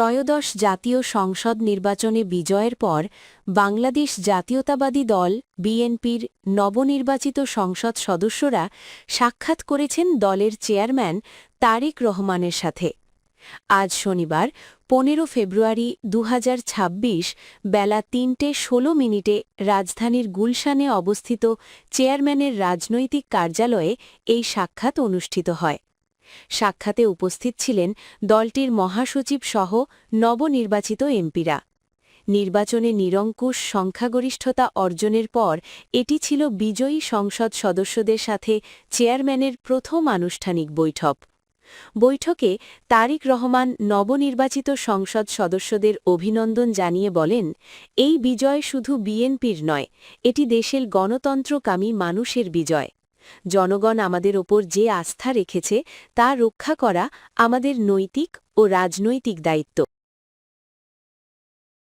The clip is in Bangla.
ত্রয়োদশ জাতীয় সংসদ নির্বাচনে বিজয়ের পর বাংলাদেশ জাতীয়তাবাদী দল, বিএনপির নবনির্বাচিত সংসদ সদস্যরা সাক্ষাৎ করেছেন দলের চেয়ারম্যান তারেক রহমানের সাথে। আজ শনিবার, পনেরো ফেব্রুয়ারি দু হাজার ছাব্বিশ বেলা তিনটে ষোলো মিনিটে রাজধানীর গুলশানে অবস্থিত চেয়ারম্যানের রাজনৈতিক কার্যালয়ে এই সাক্ষাৎ অনুষ্ঠিত হয়। সাক্ষাতে উপস্থিত ছিলেন দলটির মহাসচিব সহ নবনির্বাচিত এমপিরা। নির্বাচনে নিরঙ্কুশ সংখ্যাগরিষ্ঠতা অর্জনের পর এটি ছিল বিজয়ী সংসদ সদস্যদের সাথে চেয়ারম্যানের প্রথম আনুষ্ঠানিক বৈঠক। বৈঠকে তারিক রহমান নবনির্বাচিত সংসদ সদস্যদের অভিনন্দন জানিয়ে বলেন, এই বিজয় শুধু বিএনপির নয়, এটি দেশের গণতন্ত্রকামী মানুষের বিজয়। জনগণ আমাদের ওপর যে আস্থা রেখেছে তা রক্ষা করা আমাদের নৈতিক ও রাজনৈতিক দায়িত্ব।